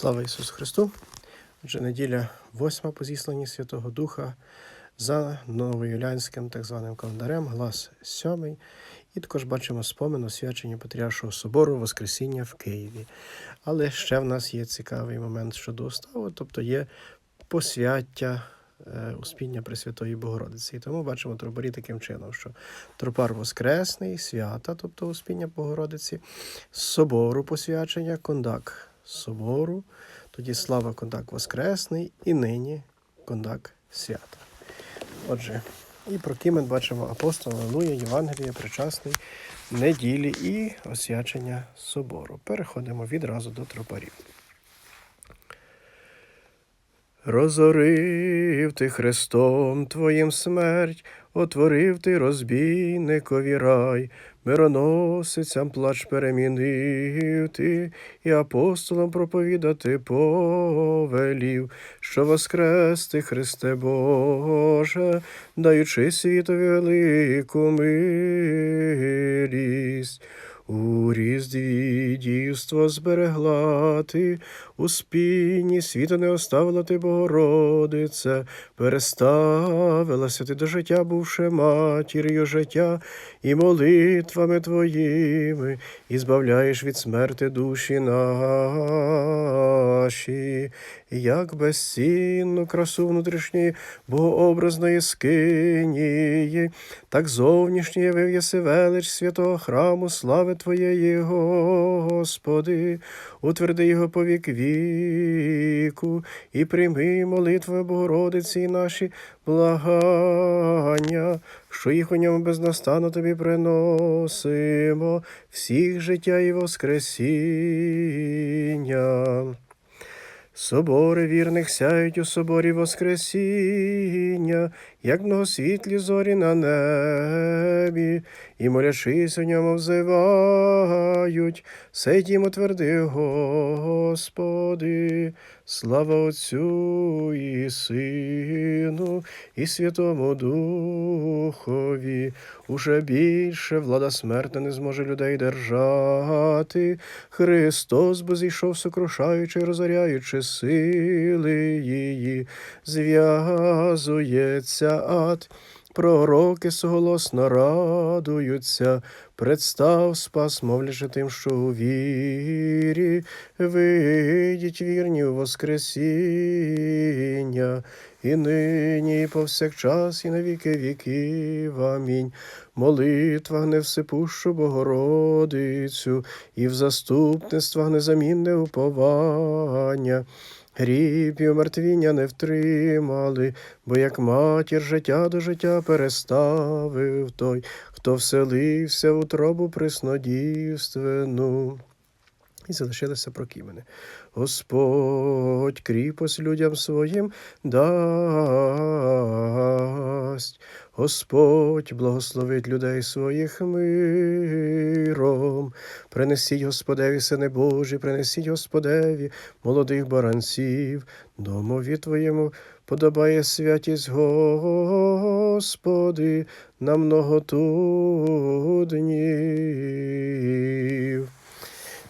Слава Ісусу Христу! Отже, неділя восьма по зісланні Святого Духа за новоюлянським так званим календарем, глас сьомий. І також бачимо спомин освячення Патріаршого собору Воскресіння в Києві. Але ще в нас є цікавий момент щодо уставу, тобто є посвяття е, Успіння Пресвятої Богородиці. І тому бачимо тропарі таким чином, що тропар Воскресний, свята, тобто Успіння Богородиці, собору посвячення, кондак собору, тоді слава кондак Воскресний і нині кондак свята. Отже, і про Кімен бачимо апостол Алелуя, Євангелія, причасний неділі і освячення собору. Переходимо відразу до тропарів. Розорив ти Христом Твоїм смерть, отворив ти розбійникові рай, мироносицям плач перемінив ти, і апостолам проповідати повелів, що воскрес ти, Христе Боже, даючи світові велику милість. У різдві зберегла ти, у спині світу не оставила ти, Богородице, переставилася ти до життя, бувши матір'ю життя, і молитвами твоїми, і збавляєш від смерти душі наші, як безцінну красу внутрішньої богообразної скинії, так зовнішній явив єси велич святого храму, слави Твоєї, Господи, утверди його по вік віку, і прийми молитви Богородиці наші благання, що їх у ньому безнастану тобі приносимо, всіх життя і воскресіння. Собори вірних сяють у соборі Воскресіння, як многосвітлі зорі на небі, і молячись у ньому взивають, сей дім утверди, Господи, слава Отцю і Сину, і Святому Духові, уже більше влада смертна не зможе людей держати. Христос бо зійшов, сокрушаючи, розоряючи сили її, зв'язується ад. Пророки соголосно радуються, представ спас, мовлячи тим, що у вірі, вийдіть вірні у Воскресіння, і нині, і повсякчас, і на віки віків. Амінь. Молитва невсипущу Богородицю, і в заступництвах незамінне уповання. Гріб і умертвіння не втримали, бо як матір життя до життя переставив той, хто вселився в утробу приснодівственну. І залишилися прокімени. Господь кріпость людям своїм дасть. Господь благословить людей своїх миром. Принесіть Господеві, сини Божі, принесіть Господеві молодих баранців, домові Твоєму подобає святість Господи на многоту днів.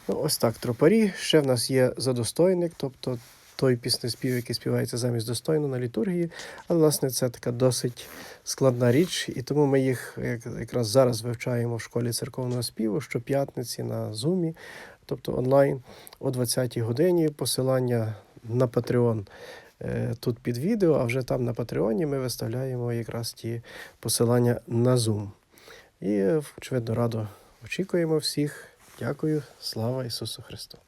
Ну, ось так, тропарі. Ще в нас є задостойник, тобто той піснеспів, який співається замість достойно на літургії. Але, власне, це така досить складна річ, і тому ми їх як- якраз зараз вивчаємо в школі церковного співу щоп'ятниці на Зумі, тобто онлайн о 20-й годині. Посилання на Patreon е, тут під відео, а вже там на Патреоні ми виставляємо якраз ті посилання на Zoom. І, е, очевидно, радо очікуємо всіх. Дякую, слава Ісусу Христу!